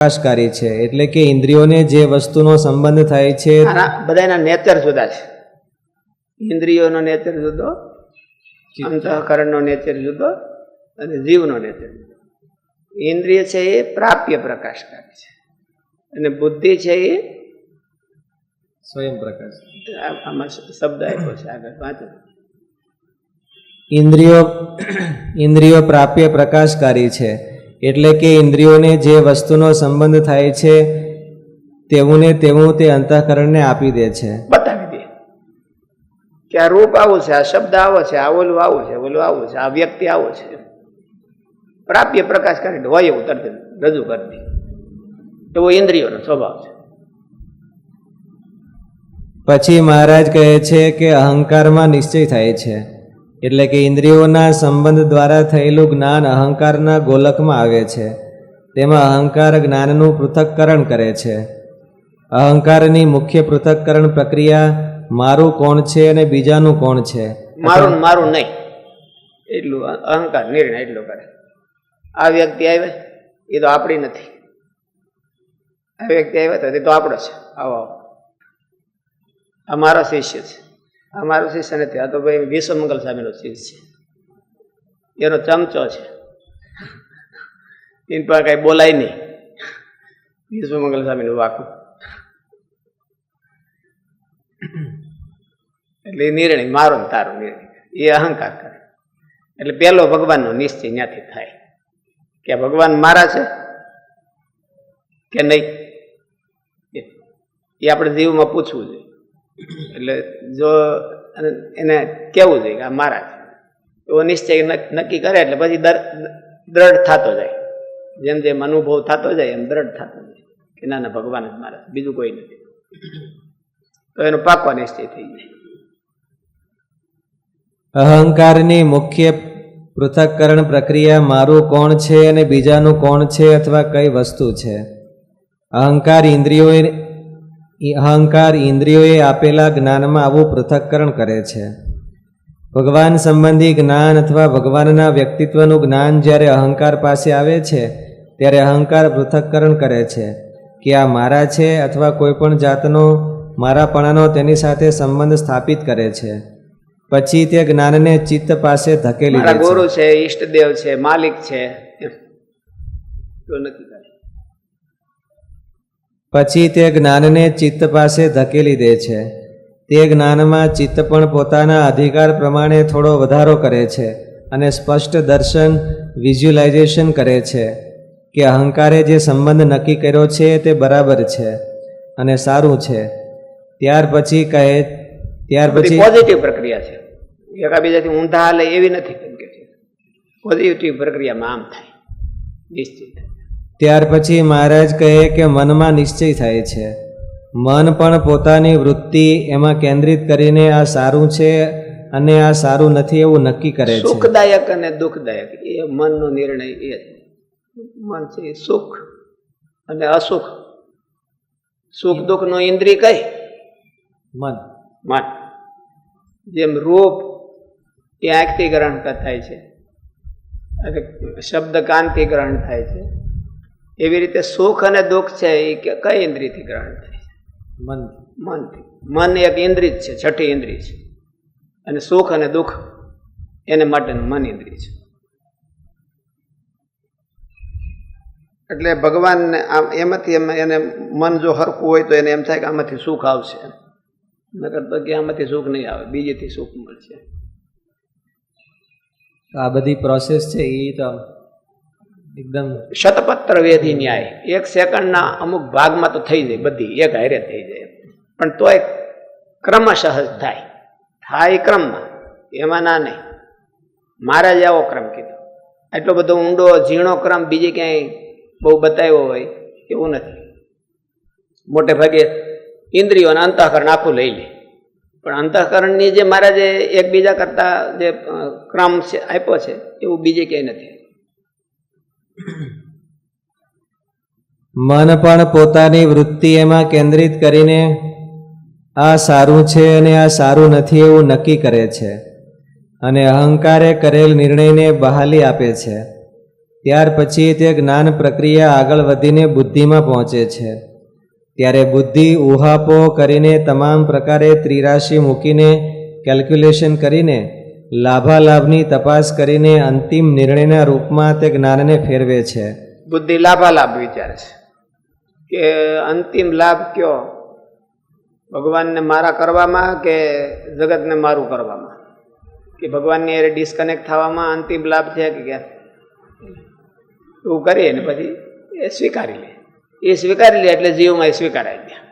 પ્રકાશકારી છે એટલે કે ઇન્દ્રિયોને જે વસ્તુનો સંબંધ થાય છે બધાના નેચર જુદા છે. ઇન્દ્રિયોનો નેચર જુદો અંતઃકરણનો નેચર જુદો અને જીવનો નેચર જુદો. ઇન્દ્રિય છે એ પ્રાપ્ય પ્રકાશકારી છે. અને બુદ્ધિ છે એ સ્વયં પ્રકાશ આમાં શબ્દ આપ્યો છે આગળ વાંચો. ઇન્દ્રિયો ઇન્દ્રિયો પ્રાપ્ય પ્રકાશકારી છે. એટલે કે ઇન્દ્રિયોને જે વસ્તુનો સંબંધ થાય છે તેવું ને તેવું તે અંતઃકરણને આપી દે છે. બતાવી દે. કે આ રૂપ આવું છે આ શબ્દ આવો છે આ ઓલું આવું છે ઓલું આવું છે આ વ્યક્તિ આવો છે. પ્રાપ્ય પ્રકાશ કરીને હોય એવું તરત રજૂ કરતી એવો ઇન્દ્રિયોનો સ્વભાવ છે. પછી મહારાજ કહે છે કે અહંકારમાં નિશ્ચય થાય છે. એટલે કે ઇન્દ્રિયોના સંબંધ દ્વારા થયેલું જ્ઞાન અહંકારના ગોલકમાં આવે છે. તેમાં અહંકાર જ્ઞાનનું પૃથક્કરણ કરે છે. અહંકારની મુખ્ય પૃથક્કરણ પ્રક્રિયા મારું કોણ છે અને બીજાનું કોણ છે? મારું મારું નહીં. એટલું અહંકાર નિર્ણય એટલો કરે. આ વ્યક્તિ આવે, એ તો આપણી નથી. આ વ્યક્તિ આવ્યા તો એ તો આપણો છે. આવો આવો. આ મારો શિષ્ય છે. આ મારો શિષ્ય નથી. આ તો ભાઈ વિશ્વમંગલ સ્વામીનો શિષ્ય છે. એનો ચમચો છે. એની પાસે કઈ બોલાય નહીં. વિશ્વમંગલ સ્વામીનું વાકું. એટલે એ નિર્ણય, મારો ને તારો નિર્ણય. એ અહંકાર કરે. એટલે પેલો ભગવાનનો નિશ્ચય ત્યાંથી થાય. કે ભગવાન મારા છે કે નહીં? એ આપણે જીવમાં પૂછવું જોઈએ. એટલે જો એને કહેવું જોઈએ કે આ મારા છે. એવો નિશ્ચય નક- નક્કી કરે એટલે પછી દર, દ્રઢ થતો જાય. જેમ જેમ અનુભવ થતો જાય એમ દ્રઢ થતો જાય. કે ના ના, ભગવાન જ મારા બીજું કોઈ નથી. તો એનો પાકવા નિશ્ચય થઈ જાય. અહંકારની મુખ્ય પૃથક્કરણ પ્રક્રિયા મારું કોણ છે અને બીજાનું કોણ છે અથવા કઈ વસ્તુ છે? અહંકાર અહંકાર ઇન્દ્રિયોએ આપેલા જ્ઞાનમાં આવું પૃથક્કરણ કરે છે. ભગવાન સંબંધી જ્ઞાન અથવા ભગવાનના વ્યક્તિત્વનું જ્ઞાન જ્યારે અહંકાર પાસે આવે છે ત્યારે અહંકાર પૃથક્કરણ કરે છે કે આ મારા છે અથવા કોઈ પણ જાતનો મારાપણાનો તેની સાથે સંબંધ સ્થાપિત કરે છે. પછી તે જ્ઞાનને ચિત્ત પાસે ધકેલી ગુરુ છે ઈષ્ટદેવ છે માલિક છે કરે. પછી તે જ્ઞાનને ચિત્ત પાસે ધકેલી દે છે. તે જ્ઞાનમાં ચિત્ત પણ પોતાના અધિકાર પ્રમાણે થોડો વધારો કરે છે અને સ્પષ્ટ દર્શન વિઝ્યુલાઇઝેશન કરે છે કે અહંકારે જે સંબંધ નક્કી કર્યો છે તે બરાબર છે અને સારું છે. ત્યાર પછી કહે ત્યાર પછી પોઝિટિવ પ્રક્રિયા છે. એકાબીજાથી ઊંધા હાલે એવી નથી પોઝિટિવ પ્રક્રિયામાં આમ થાય. નિશ્ચિત. ત્યાર પછી મહારાજ કહે કે મનમાં નિશ્ચય થાય છે. મન પણ પોતાની વૃત્તિ એમાં કેન્દ્રિત કરીને આ સારું છે અને આ સારું નથી એવું નક્કી કરે છે. સુખદાયક અને દુઃખદાયક એ મનનો નિર્ણય એ મન છે સુખ અને અસુખ. સુખ દુઃખ નો ઇન્દ્રિય કઈ? મન. મન. જેમ રૂપ એ આંખથી ગ્રહણ થાય છે. શબ્દ કાનથી ગ્રહણ થાય છે. એવી રીતે સુખ અને દુઃખ છે એ કે- કઈ ઇન્દ્રિયથી ગ્રહણ થાય મન. મનથી મન એક ઇન્દ્રિય છે છઠ્ઠી ઇન્દ્રિય છે. અને સુખ અને દુઃખ એને માટેનું મન ઇન્દ્રિય છે. એટલે ભગવાનને આમ એમાંથી એમ એને મન જો હરખું હોય તો એને એમ થાય કે આમાંથી સુખ આવશે નકર તો કે આમાંથી સુખ નહીં આવે બીજેથી સુખ મળશે. આ બધી પ્રોસેસ છે એ તો એકદમ. શતપત્ર વેધી ન્યાય. એક સેકન્ડના અમુક ભાગમાં તો થઈ જાય બધી, એક હારે થઈ જાય. પણ તોય ક્રમશઃ થાય. થાય ક્રમમાં. એમાં ના નહીં. મારા જ આવો ક્રમ કીધો. એટલો બધો ઊંડો, ઝીણો ક્રમ બીજે ક્યાંય બહુ બતાવ્યો હોય એવું નથી. મોટે ભાગે ઇન્દ્રિયોના અંતઃકરણ આખું લઈ લે. પણ અંતઃકરણની જે મારા જે એકબીજા કરતા જે ક્રમ છે, આપ્યો છે, એવું બીજે ક્યાંય નથી. મન પણ પોતાની વૃત્તિ એમાં કેન્દ્રિત કરીને આ સારું છે અને આ સારું નથી એવું નક્કી કરે છે. અને અહંકારે કરેલ નિર્ણયને બહાલી આપે છે. ત્યાર પછી તે જ્ઞાન પ્રક્રિયા આગળ વધીને બુદ્ધિમાં પહોંચે છે. ત્યારે બુદ્ધિ ઉહાપો કરીને તમામ પ્રકારે ત્રિરાશી મૂકીને કેલ્ક્યુલેશન કરીને લાભાલાભની તપાસ કરીને અંતિમ નિર્ણયના રૂપમાં તે જ્ઞાનને ફેરવે છે. બુદ્ધિ લાભાલાભ વિચારે છે કે અંતિમ લાભ કયો? ભગવાનને મારા કરવામાં કે જગતને મારું કરવામાં? કે ભગવાનની અરે ડિસ્કનેક્ટ થવામાં અંતિમ લાભ છે કે કેમ એવું કરીએ ને પછી એ સ્વીકારી લે. એ સ્વીકારી લે એટલે જીવમાં એ સ્વીકારાઈ ગયા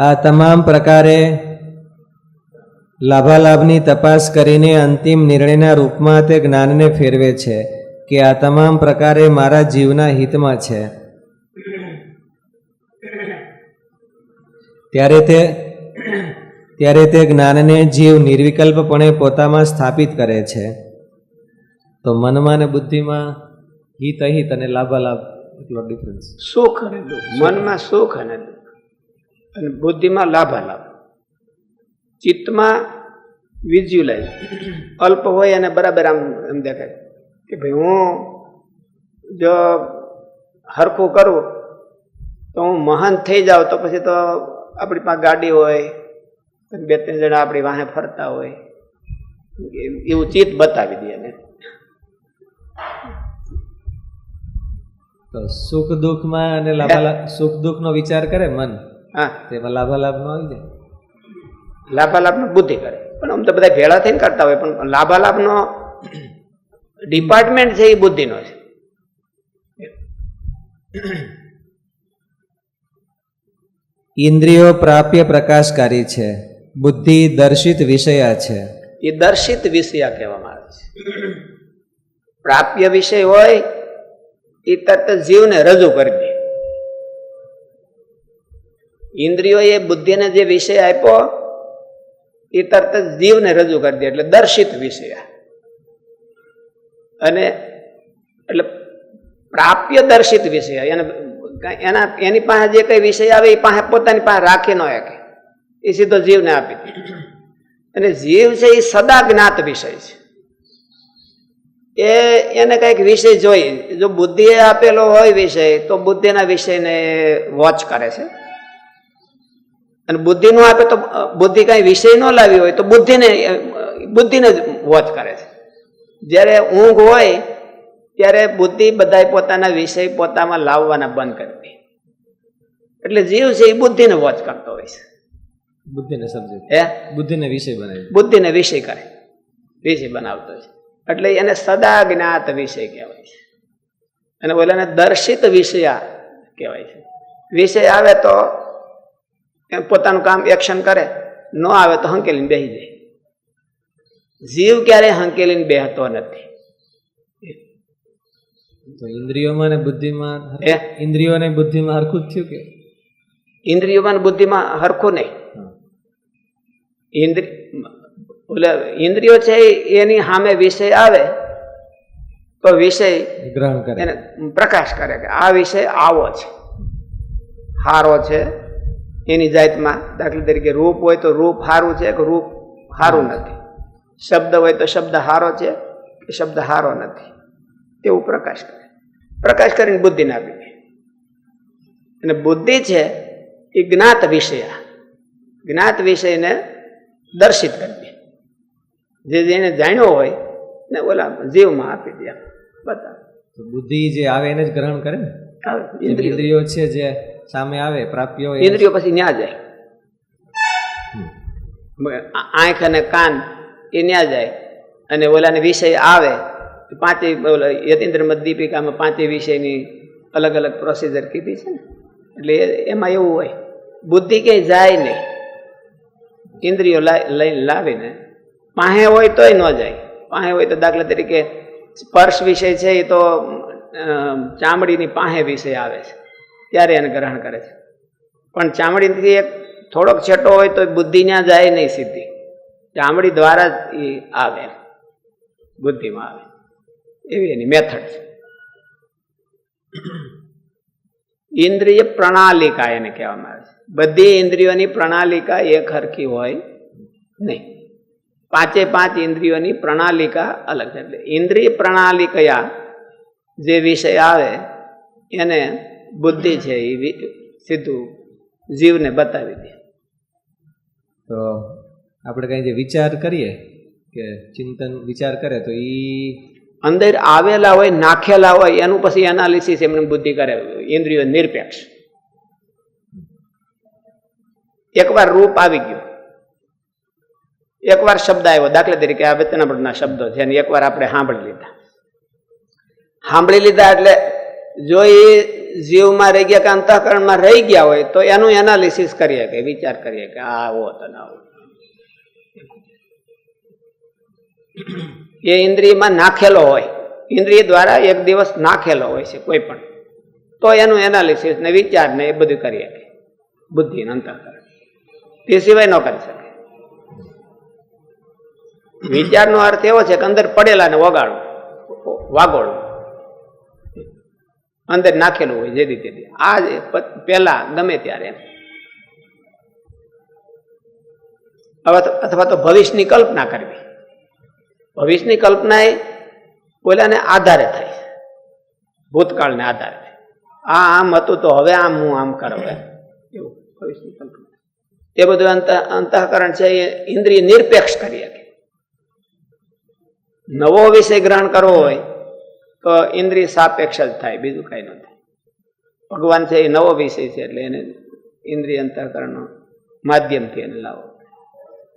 આ તમામ પ્રકારે લાભાલાભની તપાસ કરીને અંતિમ નિર્ણયના રૂપમાં તે જ્ઞાનને ફેરવે છે કે આ તમામ પ્રકારે મારા જીવના હિતમાં છે. ત્યારે તે ત્યારે તે જ્ઞાનને જીવ નિર્વિકલ્પપણે પોતામાં સ્થાપિત કરે છે. તો મનમાં ને બુદ્ધિમાં હિત અહિત અને લાભાલાભ, એટલો ડિફરન્સ સુખ અને મનમાં સુખ અને દુઃખ. અને બુદ્ધિમાં લાભાલાભ ચિત્તમાં વિઝ્યુલાઇઝ અલ્પ હોય અને બરાબર આમ, એમ દેખાય કે ભાઈ હું જો હરખું કરું, તો હું મહાન થઈ જાઉં, તો પછી તો આપણી પાસે ગાડી હોય બે, ત્રણ જણા આપણી વાહે ફરતા હોય. એવું ચિત્ત બતાવી દે ને તો સુખ દુઃખમાં અને લાભાલાભ સુખ દુઃખનો વિચાર કરે મન. હા. તેમાં લાભાલાભ નો આવી જાય લાભાલાભનો બુદ્ધિ કરે. પણ આમ તો બધા ભેળા થઈને કરતા હોય પણ લાભાલાભનો ડિપાર્ટમેન્ટ છે એ બુદ્ધિનો છે. ઇન્દ્રિયો પ્રાપ્ય પ્રકાશકારી છે. બુદ્ધિ દર્શિત વિષયા છે. એ દર્શિત વિષયા કહેવામાં આવે છે. પ્રાપ્ય વિષય હોય એ તરત જીવને રજૂ કરી દે. ઇન્દ્રિયોએ બુદ્ધિને જે વિષય આપ્યો, એ તરત જ જીવને રજૂ કરી દે એટલે દર્શિત વિષય. અને એટલે પ્રાપ્ય દર્શિત વિષય, એને એના, એની પાસે જે કઈ વિષય આવે, એ પાસે પોતાની પાસે રાખી ન શકે. એ સીધો જીવને આપી દે. અને જીવ છે એ સદા જ્ઞાત વિષય છે. એ, એને કંઈક વિષય જોઈએ જો બુદ્ધિએ આપેલો હોય વિષય, તો બુદ્ધિના વિષયને વોચ કરે છે. અને બુદ્ધિ નો આપે તો બુદ્ધિ કઈ વિષય ન લાવી હોય તો બુદ્ધિને બુદ્ધિને જ વોચ કરે છે. જ્યારે ઊંઘ હોય ત્યારે બુદ્ધિ બધાય પોતાના વિષય પોતામાં લાવવાના બંધ કરી દે. એટલે જીવ છે એ બુદ્ધિને વોચ કરતો હોય છે. બુદ્ધિને સમજે. હે? બુદ્ધિને વિષય બનાવે. બુદ્ધિને વિષય કરે. વિષય બનાવતો છે. એટલે એને સદા જ્ઞાત વિષય કહેવાય છે. અને ઓલાને દર્શિત વિષયા કહેવાય છે. વિષય આવે તો એમ પોતાનું કામ એક્શન કરે ન આવે તો હંકેલીને બેસી જાય. જીવ ક્યારેય હંકેલીને બેહતો નથી. તો ઇન્દ્રિયોમાં ને બુદ્ધિમાં એ ઇન્દ્રિયો અને બુદ્ધિમાં હરખું જ થયું કે? ઇન્દ્રિયોમાં ને બુદ્ધિમાં હરખું નહીં. ઇન્દ્રિય એટલે ઇન્દ્રિયો છે એની સામે વિષય આવે તો વિષય ગ્રહણ કરે. એને પ્રકાશ કરે કે આ વિષય આવો છે. હારો છે એની જાતમાં દાખલા તરીકે રૂપ હોય તો રૂપ સારું છે કે રૂપ હારું નથી? શબ્દ હોય તો શબ્દ સારો છે કે શબ્દ સારો નથી? તેવું પ્રકાશ કરે. પ્રકાશ કરીને બુદ્ધિને આપી દે. અને બુદ્ધિ છે એ જ્ઞાત વિષય. જ્ઞાત વિષયને દર્શિત કરી દે. જે જેને જાણ્યો હોય ને ઓલા જીવમાં આપી દે. બતા તો બુદ્ધિ જે આવે એને જ ગ્રહણ કરે ને? ઇન્દ્રિયો છે જે સામે આવે પ્રાપ્ય ઇન્દ્રિયો પછી ન્યા જાય. આંખ અને કાન એ ન્યા જાય. અને ઓલાને વિષય આવે પાંચેય ઓલા યતીન્દ્ર મત દીપિકામાં પાંચેય વિષયની અલગ અલગ પ્રોસિજર કીધી છે ને. એટલે એમાં એવું હોય બુદ્ધિ ક્યાંય જાય નહીં. ઇન્દ્રિયો લઈ લાવીને પાસે હોય તોય ન જાય. પાસે હોય તો દાખલા તરીકે સ્પર્શ વિષય છે એ તો ચામડીની પાસે વિષય આવે છે. ત્યારે એને ગ્રહણ કરે છે. પણ ચામડીથી એક થોડોક છેટો હોય તો બુદ્ધિ ત્યાં જાય નહીં સીધી. ચામડી દ્વારા જ એ આવે. બુદ્ધિમાં આવે. એવી એની મેથડ છે. ઇન્દ્રિય પ્રણાલિકા એને કહેવામાં આવે છે. બધી ઇન્દ્રિયોની પ્રણાલિકા એક હરખી હોય નહીં. પાંચે પાંચ ઇન્દ્રિયોની પ્રણાલિકા અલગ છે. એટલે ઇન્દ્રિય પ્રણાલિકયા જે વિષય આવે એને બુદ્ધિ છે એ સીધું જીવને બતાવી દે. તો આપણે કંઈ જે વિચાર કરીએ કે ચિંતન વિચાર કરે તો એ અંદર આવેલા હોય નાખેલા હોય એનું પછી એનાલિસિસ એમની બુદ્ધિ કરે ઇન્દ્રિયો નિરપેક્ષ. એકવાર રૂપ આવી ગયું. એકવાર શબ્દ આવ્યો દાખલા તરીકે આ વચનામૃતના શબ્દો છે અને એકવાર આપણે સાંભળી લીધા. સાંભળી લીધા એટલે જો એ જીવમાં રહી ગયા કે અંતઃકરણમાં રહી ગયા હોય, તો એનું એનાલિસિસ કરીએ કે, વિચાર કરીએ કે, આ આવો તો ના આવો. એ ઇન્દ્રિયમાં નાખેલો હોય, ઇન્દ્રિય દ્વારા એક દિવસ નાખેલો હોય છે કોઈ પણ, તો એનું એનાલિસિસ ને વિચાર ને એ બધું કરીએ કે, બુદ્ધિ ને અંતઃકરણ. તે સિવાય ન કરી શકે. વિચારનો અર્થ એવો છે કે અંદર પડેલા ને વગાડવું વાગોળવું અંદર નાખેલું હોય જેથી તેથી આ જે પહેલા ગમે ત્યારે. અથવા તો- ભવિષ્યની કલ્પના કરવી. ભવિષ્યની કલ્પના એ પોલાને આધારે થાય. ભૂતકાળને આધારે આ આમ હતું તો હવે આમ હું આમ કરું એવું ભવિષ્યની કલ્પના. એ બધું અંત, અંતઃકરણ છે એ ઇન્દ્રિય નિરપેક્ષ કરી શકે. નવો વિષય ગ્રહણ કરવો હોય તો ઇન્દ્રિય સાપેક્ષ જ થાય બીજું કઈ ન થાય. ભગવાન છે એ નવો વિષય છે એટલે એને ઇન્દ્રિય અંતઃકરણનો માધ્યમથી એને લાવો.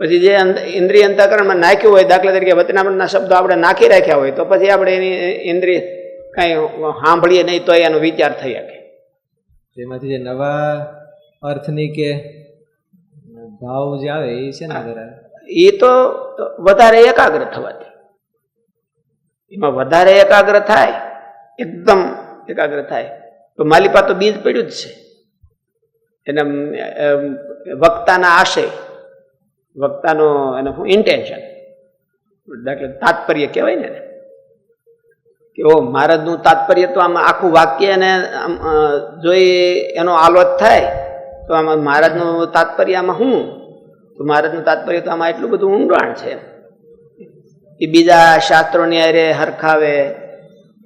પછી જે ઇન્દ્રિય અંતઃકરણમાં નાખ્યું હોય દાખલા તરીકે વચનામૃતના શબ્દો આપણે નાખી રાખ્યા હોય તો પછી આપણે એની ઇન્દ્રિય કાંઈ સાંભળીએ નહીં તો એનો વિચાર થઈ શકે. એમાંથી જે નવા અર્થની કે ભાવ જે આવે એ છે ને એ તો વધારે એકાગ્ર થવાથી. એમાં વધારે એકાગ્ર થાય, એકદમ એકાગ્ર થાય. તો માલિપા તો બીજ પડ્યું જ છે. એને વક્તાના આશય, વક્તાનો એને શું ઇન્ટેન્શન એટલે તાત્પર્ય કહેવાય ને કે ઓ, મહારાજનું તાત્પર્ય તો આમાં આખું વાક્ય આમ જોઈ એનો આલોચ થાય, તો આમાં મહારાજનું તાત્પર્ય આમાં શું? તો મહારાજનું તાત્પર્ય તો આમાં એટલું બધું ઊંડાણ છે એ બીજા શાસ્ત્રોની હારે હરખાવે,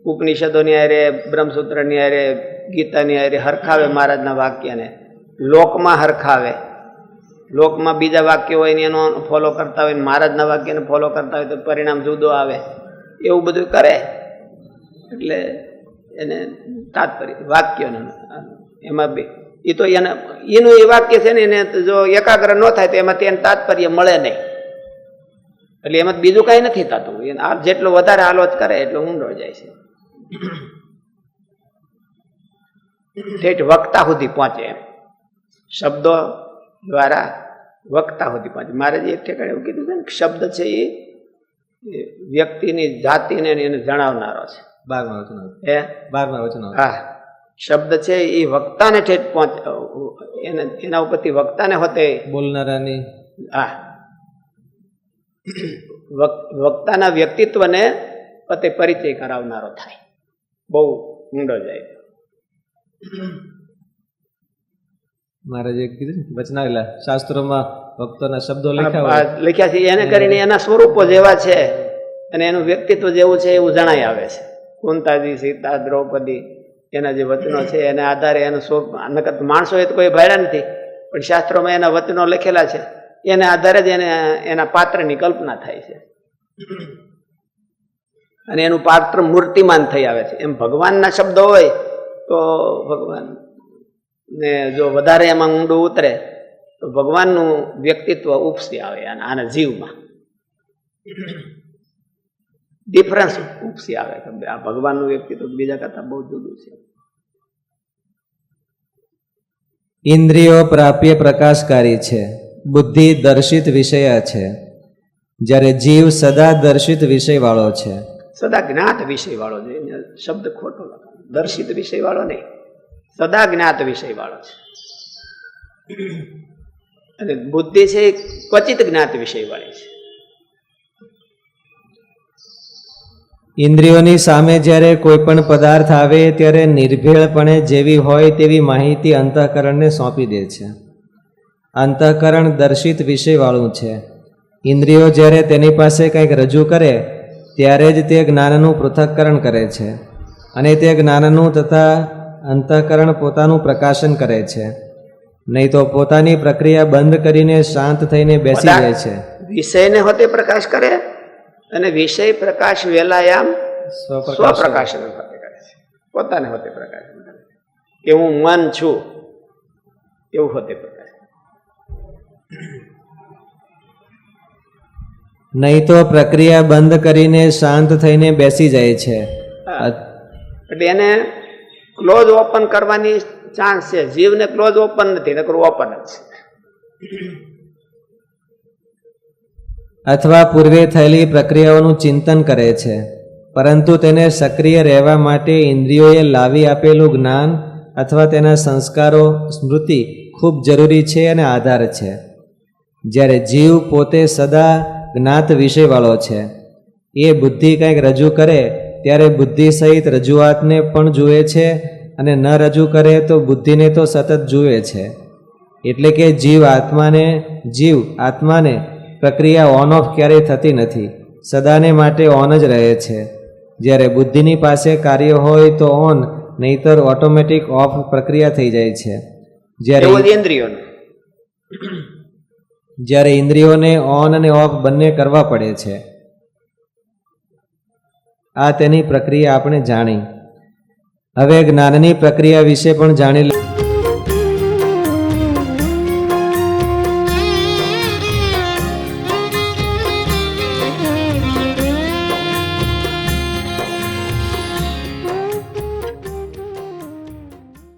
ઉપનિષદોની હારે બ્રહ્મસૂત્રની હારે ગીતાની હારે હરખાવે મહારાજના વાક્યને. લોકમાં હરખાવે. લોકમાં બીજા વાક્ય હોય ને એનો ફોલો કરતા હોય મહારાજના વાક્યને ફોલો કરતા હોય તો પરિણામ જુદો આવે. એવું બધું કરે. એટલે એને તાત્પર્ય, વાક્યનું. એમાં બે એ તો એને એનું એ વાક્ય છે ને એને જો એકાગ્ર ન થાય તો એમાંથી એને તાત્પર્ય મળે નહીં. એટલે એમાં બીજું કાંઈ નથી થતું. આ જેટલો વધારે આલોચ કરે એટલો ઊંડો જાય છે. ઠેઠ વક્તા સુધી પહોંચે એમ. શબ્દો દ્વારા વક્તા સુધી પહોંચે. મારે જે એક ઠેકાણે એવું કીધું છે ને કે શબ્દ છે એ વ્યક્તિની જાતિને એને જણાવનારો છે. બારમા વચન. એ બારમા વચન. હા. શબ્દ છે એ વક્તાને ઠેઠ પહોંચ એના ઉપરથી વક્તાને હોતે બોલનારાની. હા. વક્તાના વ્યક્તિત્વને પતે પરિચય કરાવનારો થાય. બહુ ઊંડો જાય મારે જે કીધું વચનાવેલા શાસ્ત્રોમાં ભક્તોના શબ્દો લખ્યા લખ્યા છે એને કરીને એના સ્વરૂપો જેવા છે અને એનું વ્યક્તિત્વ જેવું છે એવું જણાઈ આવે છે. કુંતાજી સીતા દ્રૌપદી એના જે વચનો છે એના આધારે એનું સ્વરૂપ નકર માણસો એ તો કોઈ ભાડ્યા નથી પણ શાસ્ત્રોમાં એના વચનો લખેલા છે. એના આધારે જ એને, એના પાત્રની કલ્પના થાય છે. અને એનું પાત્ર મૂર્તિમાન થઈ આવે છે. એમ ભગવાનના શબ્દો હોય તો ભગવાન ને જો વધારે એમાં ઊંડું ઉતરે, તો ભગવાનનું વ્યક્તિત્વ ઉપસી આવે આના આના જીવમાં. ડિફરન્સ ઉપસી આવે કે આ ભગવાનનું વ્યક્તિત્વ બીજા કરતા બહુ જુદું છે. ઇન્દ્રિયો પ્રાપ્ય પ્રકાશકારી છે. બુદ્ધિ દર્શિત વિષય છે જ્યારે જીવ સદા દર્શિત વિષય વાળો છે. સદા જ્ઞાત વિષય વાળો છે શબ્દ ખોટો દર્શિત વિષય વાળો નહીં. સદા જ્ઞાત વિષય વાળો છે. અને બુદ્ધિ છે ક્વચિત જ્ઞાત વિષય વાળી છે. ઇન્દ્રિયોની સામે જ્યારે કોઈ પણ પદાર્થ આવે ત્યારે નિર્ભેળપણે જેવી હોય તેવી માહિતી અંતઃકરણને સોંપી દે છે. અંતઃકરણ દર્શિત વિષયવાળું છે. ઇન્દ્રિયો જ્યારે તેની પાસે કંઈક રજૂ કરે ત્યારે જ તે જ્ઞાનનું પૃથક્કરણ કરે છે અને તે જ્ઞાનનું તથા અંતઃકરણ પોતાનું પ્રકાશન કરે છે. નહીં તો પોતાની પ્રક્રિયા બંધ કરીને શાંત થઈને બેસી જાય છે. વિષયને હોતે પ્રકાશ કરે અને વિષય પ્રકાશ વેલાયામ સ્વપ્રકાશ સ્વપ્રકાશન કરે છે. પોતાને હોતે પ્રકાશન કે હું મન છું એવું હોતે પ્રકાશ નહીં તો પ્રક્રિયા બંધ કરીને શાંત થઈને બેસી જાય છે. એટલે એને ક્લોઝ ઓપન કરવાની ચાન્સ છે. જીવને ક્લોઝ ઓપન નથી નકરું ઓપન જ છે. અથવા પૂર્વે થયેલી પ્રક્રિયાઓનું ચિંતન કરે છે. પરંતુ તેને સક્રિય રહેવા માટે ઇન્દ્રિયોએ લાવી આપેલું જ્ઞાન અથવા તેના સંસ્કારો સ્મૃતિ ખૂબ જરૂરી છે અને આધાર છે. જ્યારે જીવ પોતે સદા જ્ઞાત વિષયવાળો છે, એ બુદ્ધિ કંઈક રજૂ કરે, ત્યારે બુદ્ધિ સહિત રજૂઆતને પણ જુએ છે અને ન રજૂ કરે તો બુદ્ધિને તો સતત જુએ છે. એટલે કે જીવ આત્માને જીવ આત્માને પ્રક્રિયા ઓન ઓફ ક્યારેય થતી નથી, સદાને માટે ઓન જ રહે છે. જ્યારે બુદ્ધિની પાસે કાર્ય હોય તો ઓન નહીતર ઓટોમેટિક ઓફ પ્રક્રિયા થઈ જાય છે. જ્યારે ઇન્દ્રિયોને. જ્યારે ઇન્દ્રિયોને ઓન અને ઓફ બંને કરવા પડે છે. આ તેની પ્રક્રિયા આપણે જાણી. હવે જ્ઞાનની પ્રક્રિયા વિશે પણ જાણી